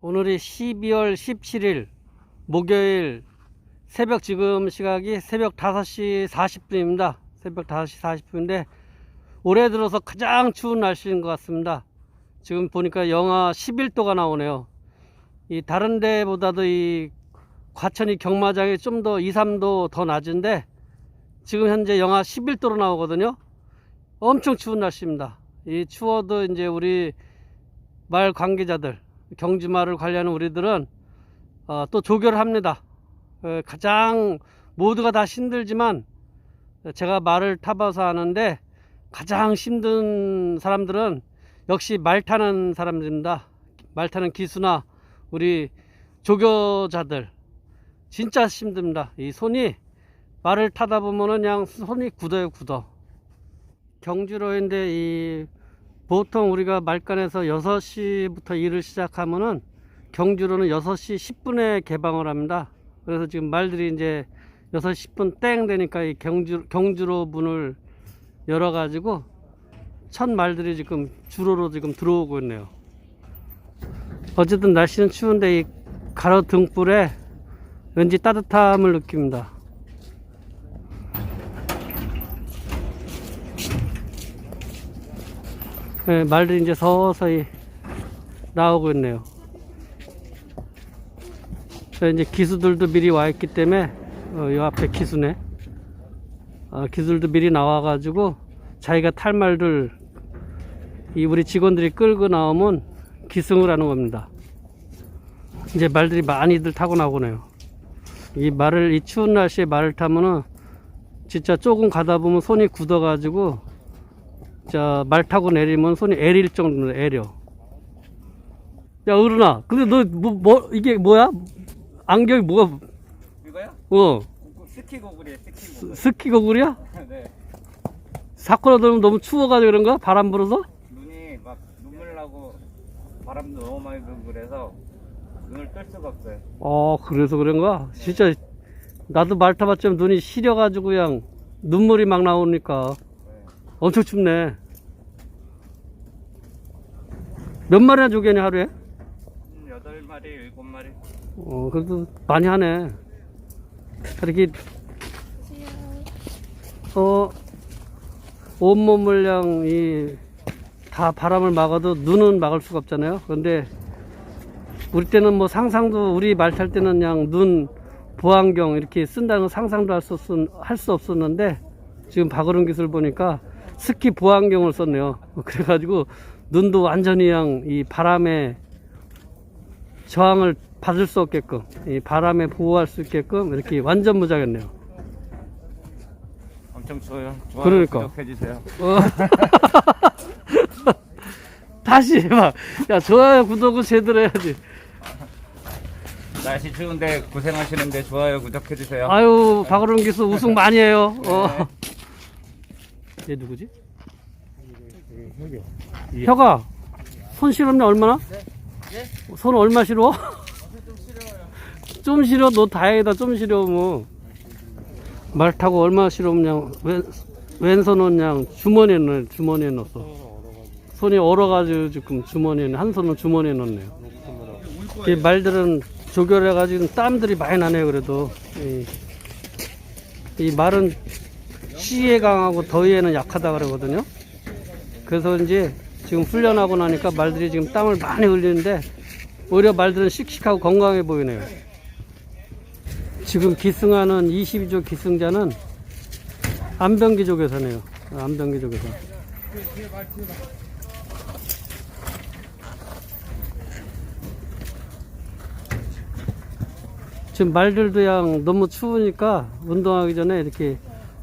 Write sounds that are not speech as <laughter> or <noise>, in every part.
오늘이 12월 17일 목요일 새벽 지금 시각이 새벽 5시 40분입니다. 새벽 5시 40분인데 올해 들어서 가장 추운 날씨인 것 같습니다. 지금 보니까 영하 11도가 나오네요. 이 다른 데보다도 이 과천이 경마장이 좀 더 2, 3도 더 낮은데 지금 현재 영하 11도로 나오거든요. 엄청 추운 날씨입니다. 이 추워도 이제 우리 말 관계자들 경주마를 관리하는 우리들은 어, 또 조교를 합니다. 어, 가장 모두가 다 힘들지만 제가 말을 타봐서 하는데 가장 힘든 사람들은 역시 말 타는 사람들입니다. 말 타는 기수나 우리 조교자들 진짜 힘듭니다. 이 손이 말을 타다 보면은 그냥 손이 굳어요, 굳어. 경주로인데 이 보통 우리가 말간에서 6시부터 일을 시작하면은 경주로는 6시 10분에 개방을 합니다. 그래서 지금 말들이 이제 6시 10분 땡 되니까 이 경주, 경주로 문을 열어 가지고 첫 말들이 지금 주로로 지금 들어오고 있네요. 어쨌든 날씨는 추운데 이 가로 등불에 왠지 따뜻함을 느낍니다. 네, 말들이 이제 서서히 나오고 있네요. 저 이제 기수들도 미리 와 있기 때문에 어, 요 앞에 기수네. 어, 기수들도 미리 나와가지고 자기가 탈 말들 이 우리 직원들이 끌고 나오면 기승을 하는 겁니다. 이제 말들이 많이들 타고 나오네요. 이 말을 이 추운 날씨에 말을 타면은 진짜 조금 가다 보면 손이 굳어가지고 자, 말 타고 내리면 손이 애릴 정도로 애려. 야, 어른아. 근데 너, 뭐, 뭐, 이게 뭐야? 안경이 뭐가, 이거요? 어, 스키 고글이에요, 스키 고글. 스키 거울이야? <laughs> 네. 사쿠라 들으면 너무 추워가지고 그런가? 바람 불어서? 눈이 막 눈물 나고 바람도 너무 많이 불고 그래서 눈을 뜰 수가 없어요. 어, 그래서 그런가? 진짜, 나도 말 타봤지만 눈이 시려가지고 그냥 눈물이 막 나오니까 네. 엄청 춥네. 몇 마리나 조개냐, 하루에? 음, 여덟 마리, 일곱 마리. 어, 그래도 많이 하네. 이렇게, 어, 온몸을 그냥, 이, 다 바람을 막아도 눈은 막을 수가 없잖아요. 그런데, 우리 때는 뭐 상상도, 우리 말 탈 때는 그냥 눈, 보안경 이렇게 쓴다는 거 상상도 할 수, 없, 할수 없었는데, 지금 박어른 기술 보니까 스키 보안경을 썼네요. <laughs> 그래가지고, 눈도 완전히 그냥 이 바람에 저항을 받을 수 없게끔 이 바람에 보호할 수 있게끔 이렇게 완전 무장했네요. 엄청 추워요. 좋아요. 그러니까. 구독해주세요. 어. <laughs> 다시 해봐. 야 좋아요 구독을 제대로 해야지. 날씨 추운데 고생하시는데 좋아요, 구독해주세요. 아유 박으론 기수 우승 많이 해요. 어. 얘 누구지? 혀가 손 시렵냐 얼마나? 손 얼마 시려? <laughs> 좀 시려 너 다행이다. 좀 시려 뭐말 타고 얼마 시려면 왼, 왼손은 그냥 주머니에 넣어 주머니에 넣었어. 손이 얼어가지고 지금 주머니에 넣- 한 손은 주머니에 넣네요. 이 말들은 조결해가지고 땀들이 많이 나네요 그래도. 이, 이 말은 시에 강하고 더위에는 약하다 그러거든요 그래서 이제 지금 훈련하고 나니까 말들이 지금 땀을 많이 흘리는데 오히려 말들은 씩씩하고 건강해 보이네요. 지금 기승하는 22조 기승자는 안병기족에서네요. 안병기족에서. 지금 말들도 그냥 너무 추우니까 운동하기 전에 이렇게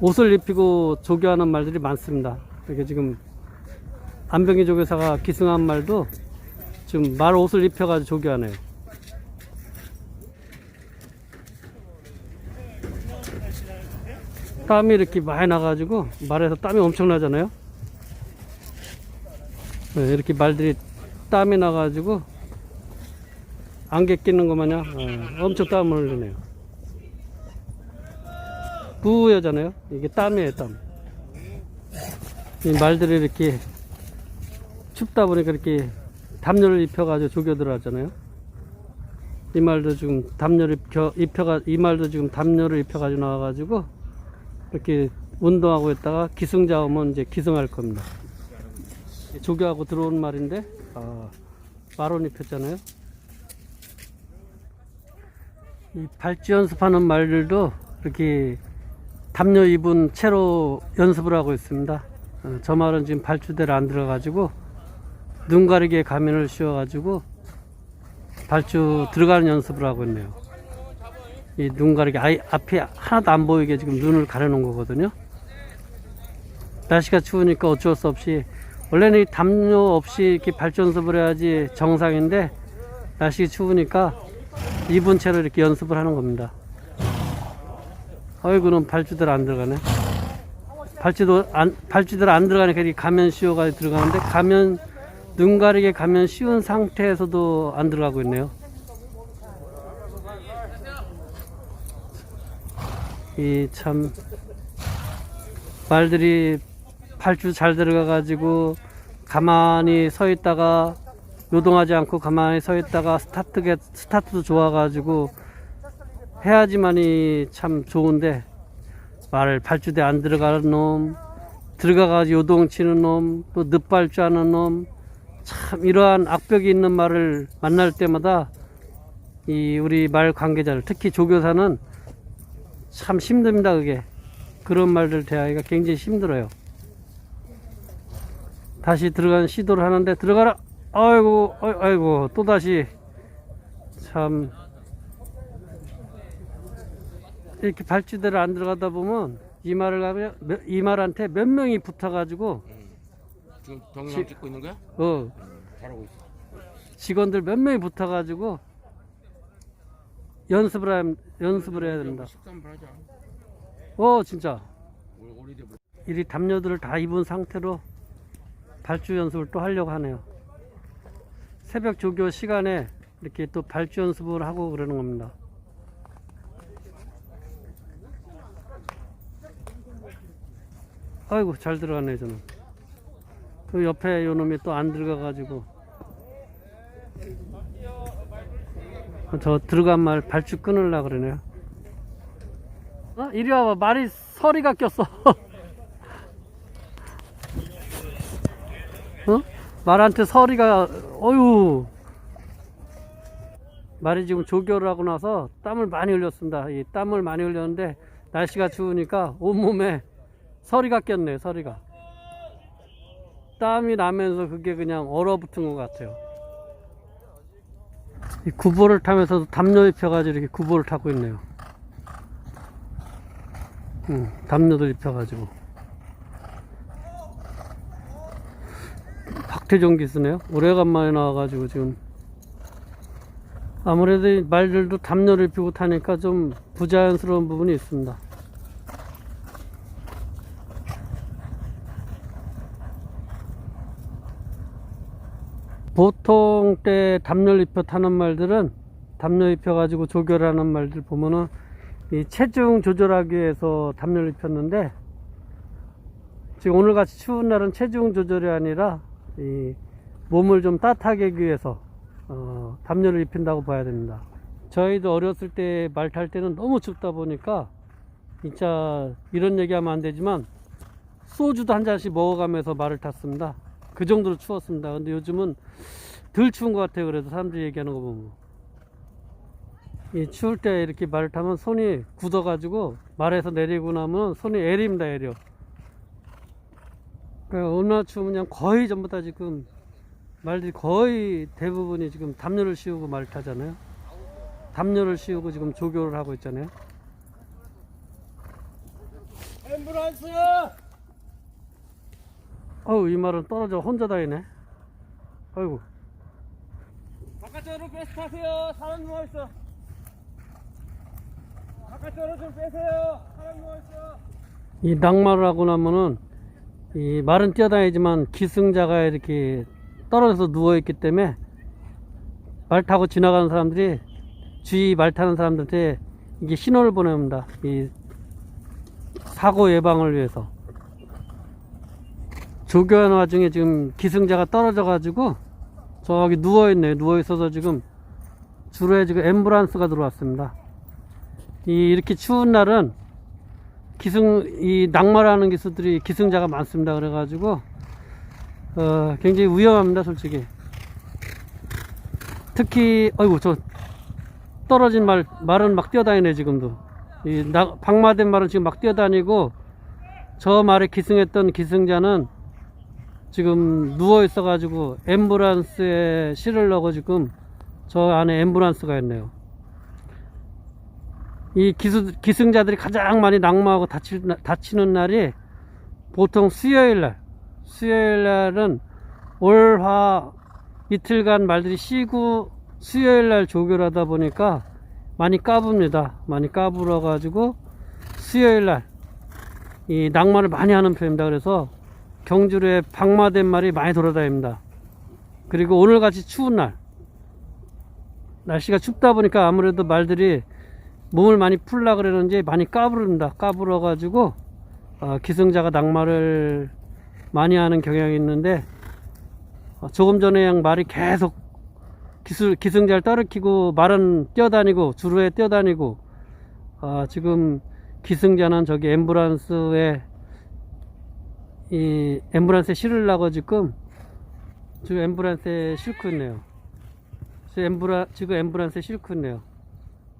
옷을 입히고 조교하는 말들이 많습니다. 이렇게 지금 안병기 조교사가 기승한 말도 지금 말 옷을 입혀가지고 조교하네요. 땀이 이렇게 많이 나가지고 말에서 땀이 엄청 나잖아요. 네, 이렇게 말들이 땀이 나가지고 안개 끼는 것 마냥 어, 엄청 땀을 흘리네요. 부여잖아요. 이게 땀이에요, 땀. 이 말들이 이렇게 춥다 보니까 이렇게 담요를 입혀가지고 조교들 하잖아요. 이 말도 지금 담요를 입혀, 입혀가, 이 말도 지금 담요를 입혀가지고 나와가지고 이렇게 운동하고 있다가 기승자 오면 이제 기승할 겁니다. 조교하고 들어온 말인데, 아, 마론 입혔잖아요. 이 발주 연습하는 말들도 이렇게 담요 입은 채로 연습을 하고 있습니다. 어, 저 말은 지금 발주대로 안 들어가지고 눈 가리개 가면을 씌워가지고 발주 들어가는 연습을 하고 있네요. 이 눈 가리개 아예 앞이 하나도 안 보이게 지금 눈을 가려놓은 거거든요. 날씨가 추우니까 어쩔 수 없이 원래는 이 담요 없이 이렇게 발주 연습을 해야지 정상인데 날씨 추우니까 입은 채로 이렇게 연습을 하는 겁니다. 어이구는 발주들 안 들어가네. 발주도 안, 발주들 안 들어가니까 이렇게 가면 씌워가 들어가는데 가면 눈 가리게 가면 씌운 상태에서도 안 들어가고 있네요. 이 참 말들이 발주 잘 들어가 가지고 가만히 서 있다가 요동하지 않고 가만히 서 있다가 스타트가 스타트도 좋아 가지고 해야지만이 참 좋은데 말 발주대 안 들어가는 놈 들어가가지고 요동치는 놈 또 늦발주 하는 놈 참 이러한 악벽이 있는 말을 만날 때마다 이 우리 말 관계자들 특히 조교사는 참 힘듭니다 그게. 그런 말들 대하기가 굉장히 힘들어요. 다시 들어가는 시도를 하는데 들어가라! 아이고 아이- 아이고 또 다시. 참. 이렇게 발주대로 안 들어가다 보면 이 말을 하면 몇- 이 말한테 몇 명이 붙어가지고 지금 동영상 지- 찍고 있는 거야? 어 잘하고 있어. 직원들 몇 명이 붙어가지고 연습을 하, 연습을 해야 된다. 식사 한번 하자. 어 진짜 우리 오리대 뭐- 이리 담요들을 다 입은 상태로 발주 연습을 또 하려고 하네요. 새벽 조교 시간에 이렇게 또 발주 연습을 하고 그러는 겁니다. 아이고 잘 들어가네 저는. 그 옆에 요 놈이 또 안 들어가가지고 저 들어간 말 발주 끊으려 그러네요. 어? 이리 와봐 말이 서리가 꼈어. <laughs> 어? 말한테 서리가 어유 말이 지금 조교를 하고 나서 땀을 많이 흘렸습니다. 이 땀을 많이 흘렸는데 날씨가 추우니까 온몸에 서리가 꼈네 서리가 땀이 나면서 그게 그냥 얼어붙은 것 같아요. 이 구보를 타면서도 담요 입혀가지고 이렇게 구보를 타고 있네요. 응, 담요도 입혀가지고. 박태종 기수네요. 오래간만에 나와가지고 지금. 아무래도 이 말들도 담요를 입히고 타니까 좀 부자연스러운 부분이 있습니다. 보통 때 담요 입혀 타는 말들은 담요 입혀 가지고 조결하는 말들 보면은 이 체중 조절하기 위해서 담요를 입혔는데 지금 오늘 같이 추운 날은 체중 조절이 아니라 이 몸을 좀 따뜻하게 하기 위해서 어, 담요를 입힌다고 봐야 됩니다. 저희도 어렸을 때 말 탈 때는 너무 춥다 보니까 진짜 이런 얘기하면 안 되지만 소주도 한 잔씩 먹어가면서 말을 탔습니다. 그 정도로 추웠습니다. 근데 요즘은 덜 추운 것 같아요. 그래도 사람들이 얘기하는 거 보면. 이 추울 때 이렇게 말을 타면 손이 굳어가지고 말에서 내리고 나면 손이 애립니다, 애려. 그러니까 얼마나 추우면 그냥 거의 전부 다 지금 말들이 거의 대부분이 지금 담요를 씌우고 말 타잖아요. 담요를 씌우고 지금 조교를 하고 있잖아요. 앰뷸런스! 어우, 이 말은 떨어져 혼자 다니네. 아이고. 바깥쪽으로 베스 타세요. 사람 누워있어. 바깥쪽으로 좀 빼세요. 사람 누워있어. 이 낙마를 하고 나면은 이 말은 뛰어다니지만 기승자가 이렇게 떨어져서 누워 있기 때문에 말 타고 지나가는 사람들이 주위 말 타는 사람들한테 이게 신호를 보냅니다. 이 사고 예방을 위해서. 조교하는 와중에 지금 기승자가 떨어져 가지고 저기 누워 있네요. 누워 있어서 지금 주로에 지금 앰뷸런스가 들어왔습니다. 이 이렇게 추운 날은 기승 이 낙마라는 기수들이 기승자가 많습니다. 그래 가지고 어, 굉장히 위험합니다, 솔직히. 특히 어이구 저 떨어진 말 말은 막 뛰어다니네 지금도. 이 나, 방마된 말은 지금 막 뛰어다니고 저 말에 기승했던 기승자는 지금 누워 있어 가지고 앰뷸런스에 실을 넣고 지금 저 안에 앰뷸런스가 있네요. 이 기수, 기승자들이 가장 많이 낙마하고 다치, 다치는 날이 보통 수요일 날. 수요일 날은 올화 이틀간 말들이 쉬고 수요일 날 조교를 하다 보니까 많이 까붑니다. 많이 까불어 가지고 수요일 날이 낙마를 많이 하는 편입니다. 그래서 경주로에 방마된 말이 많이 돌아다닙니다. 그리고 오늘 같이 추운 날 날씨가 춥다 보니까 아무래도 말들이 몸을 많이 풀라 그러는지 많이 까부릅니다. 까불어 가지고 어, 기승자가 낙마를 많이 하는 경향이 있는데 어, 조금 전에 양 말이 계속 기술 기승자를 떨어키고 말은 뛰어다니고 주루에 뛰어다니고 어, 지금 기승자는 저기 앰뷸런스에 이 앰뷸런스에 실으려고 지금 지금 앰뷸런스에 싣고 있네요. 지금 앰뷸런 지금 앰뷸런스에 싣고 있네요.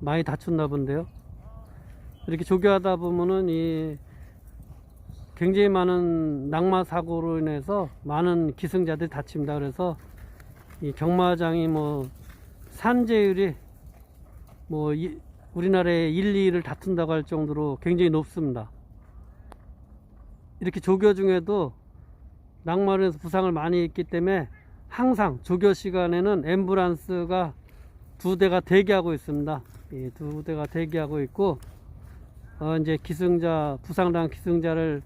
많이 다쳤나 본데요. 이렇게 조교하다 보면은 이 굉장히 많은 낙마 사고로 인해서 많은 기승자들이 다칩니다. 그래서 이 경마장이 뭐 산재율이 뭐 이- 우리나라의 1, 2를 다툰다고 할 정도로 굉장히 높습니다. 이렇게 조교 중에도 낙마로 해서 부상을 많이 입기 때문에 항상 조교 시간에는 앰뷸런스가 두 대가 대기하고 있습니다. 이두 대가 대기하고 있고 어 이제 기승자 부상당 기승자를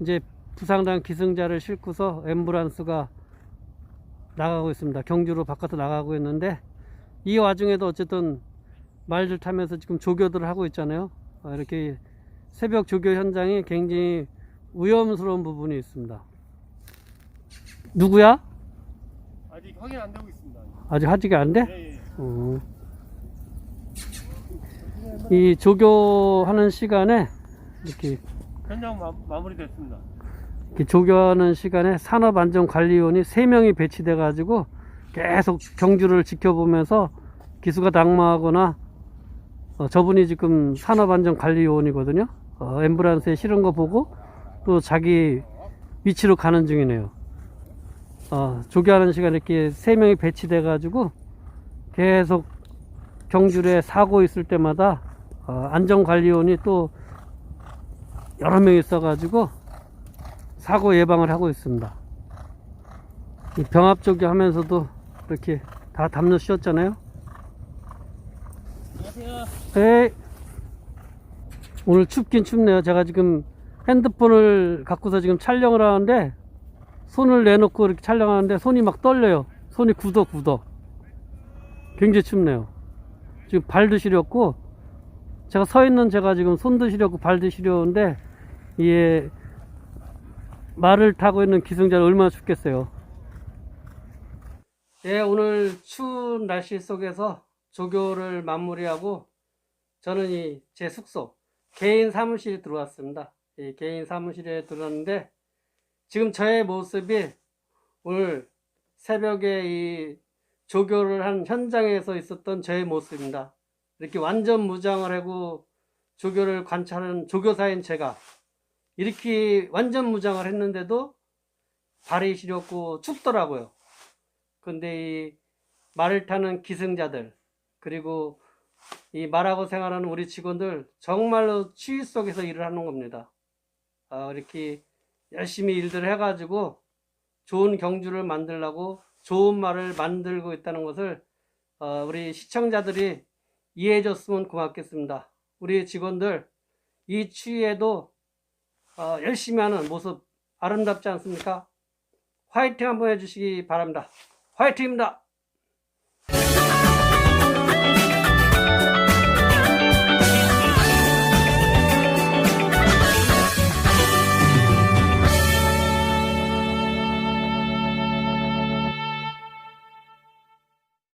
이제 부상당 기승자를 싣고서 앰뷸런스가 나가고 있습니다. 경주로 바깥으로 나가고 있는데 이 와중에도 어쨌든 말들 타면서 지금 조교들을 하고 있잖아요. 어, 이렇게 새벽 조교 현장이 굉장히 위험스러운 부분이 있습니다. 누구야? 아직 확인 안 되고 있습니다. 아직 하지가 안 돼? 예, 예. 어. 이 조교하는 시간에 이렇게, 현장 마, 마무리됐습니다. 이렇게 조교하는 시간에 산업안전관리원이 3명이 배치돼 가지고 계속 경주를 지켜보면서 기수가 낙마하거나 어, 저분이 지금 산업안전관리원이거든요. 어, 앰뷸런스에 실은 거 보고 또 자기 위치로 가는 중이네요. 어, 조교하는 시간에 이렇게 3명이 배치돼 가지고 계속 경주에 사고 있을 때마다 어, 안전관리원이 또 여러 명 있어 가지고 사고 예방을 하고 있습니다. 이 병합 조교 하면서도 이렇게 다 담요 씌웠잖아요. 안녕하세요. 에이. 오늘 춥긴 춥네요. 제가 지금 핸드폰을 갖고서 지금 촬영을 하는데 손을 내놓고 이렇게 촬영하는데 손이 막 떨려요. 손이 굳어 굳어. 굉장히 춥네요. 지금 발도 시렸고 제가 서 있는 제가 지금 손도 시렸고 발도 시려운데 이게 말을 타고 있는 기승자는 얼마나 춥겠어요. 예, 오늘 추운 날씨 속에서 조교를 마무리하고 저는 이 제 숙소 개인 사무실에 들어왔습니다. 이 개인 사무실에 들어왔는데 지금 저의 모습이 오늘 새벽에 이 조교를 한 현장에서 있었던 저의 모습입니다. 이렇게 완전 무장을 하고 조교를 관찰하는 조교사인 제가 이렇게 완전 무장을 했는데도 발이 시렸고 춥더라고요. 근데 이 말을 타는 기승자들 그리고 이 말하고 생활하는 우리 직원들 정말로 추위 속에서 일을 하는 겁니다. 아, 이렇게 열심히 일들을 해가지고 좋은 경주를 만들려고 좋은 말을 만들고 있다는 것을 어, 우리 시청자들이 이해해 줬으면 고맙겠습니다. 우리 직원들 이 추위에도 어, 열심히 하는 모습 아름답지 않습니까? 화이팅 한번 해주시기 바랍니다. 화이팅입니다.